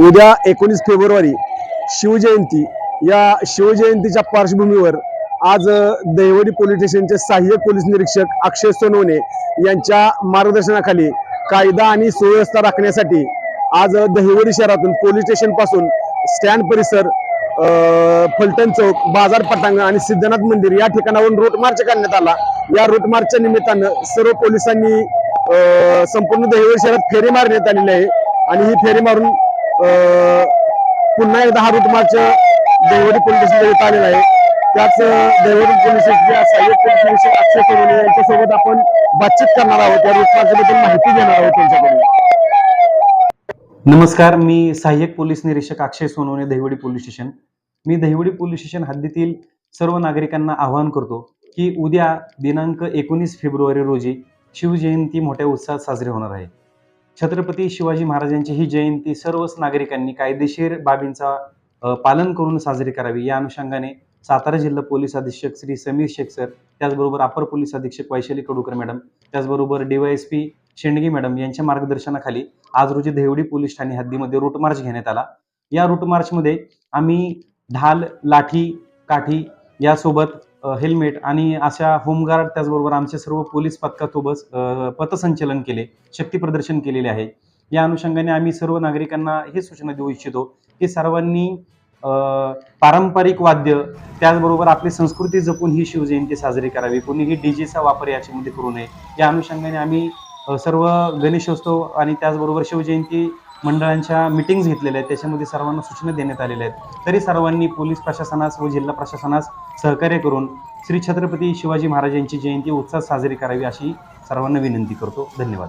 उद्या एकोणीस फेब्रुवारी शिवजयंती. या शिवजयंतीच्या पार्श्वभूमीवर आज दैवडी पोलीस स्टेशनचे सहाय्यक पोलीस निरीक्षक अक्षय सोनवणे यांच्या मार्गदर्शनाखाली कायदा आणि सुव्यवस्था राखण्यासाठी आज दहिवडी शहरातून पोलीस स्टेशनपासून स्टँड परिसर फलटण चौक बाजार पटांगण आणि सिद्धनाथ मंदिर या ठिकाणावरून रूट मार्च काढण्यात आला. या रूट मार्चच्या निमित्तानं सर्व पोलिसांनी संपूर्ण दहिवडी शहरात फेरी मारण्यात आलेली आहे. आणि ही फेरी मारून पुन्हा एकदा हा रूट देवडी पोलीस स्टेशन आलेला आहे. त्याच अ, देवडी पोलीस स्टेशनच्या सहाय्यक पोलीस निरीक्षक अक्षय सोनवणे यांच्यासोबत आपण बातचीत करणार आहोत. या रुटमार्चबद्दल माहिती घेणार आहोत त्यांच्याकडून. नमस्कार मी सहाय्यक पोलीस निरीक्षक अक्षय सोनवणे दहिवडी पोलीस स्टेशन. मी दहिवडी पोलीस स्टेशन हद्दीतील सर्व नागरिकांना आवाहन करतो की उद्या दिनांक एकोणीस फेब्रुवारी रोजी शिवजयंती मोठ्या उत्साहात साजरी होणार आहे. छत्रपती शिवाजी महाराजांची ही जयंती सर्वच नागरिकांनी कायदेशीर बाबींचा पालन करून साजरी करावी. या अनुषंगाने सातारा जिल्हा पोलीस अधीक्षक श्री समीर शेख सर त्याचबरोबर अपर पोलीस अधीक्षक वैशाली कडूकर मॅडम त्याचबरोबर डीवायएसपी शेंडगे मॅडम यांच्या मार्गदर्शनाखाली आज रोजी देवडी पोलीस ठाणे हद्दीमध्ये रूट मार्च घेण्यात आला. या रूट मार्चमध्ये आम्ही ढाल लाठी काठी यासोबत हेल्मेट आणि अशा होमगार्ड त्याचबरोबर आमचे सर्व पोलीस पथकासोबत पथसंचलन केले शक्ती प्रदर्शन केलेले आहे. या अनुषंगाने आम्ही सर्व नागरिकांना हे सूचना देऊ इच्छितो की सर्वांनी पारंपरिक वाद्य त्याचबरोबर आपली संस्कृती जपून ही शिवजयंती साजरी करावी. कोणीही डीजेचा वापर याच्यामध्ये करू नये. या अनुषंगाने आम्ही सर्व गणेशोत्सव आणि त्याचबरोबर शिवजयंती मंडळांच्या मिटिंग्स घेतलेल्या आहेत. त्याच्यामध्ये सर्वांना सूचना देण्यात आलेल्या आहेत. तरी सर्वांनी पोलीस प्रशासनास व जिल्हा प्रशासनास सहकार्य करून श्री छत्रपती शिवाजी महाराजांची जयंती उत्साहात साजरी करावी अशी सर्वांना विनंती करतो. धन्यवाद.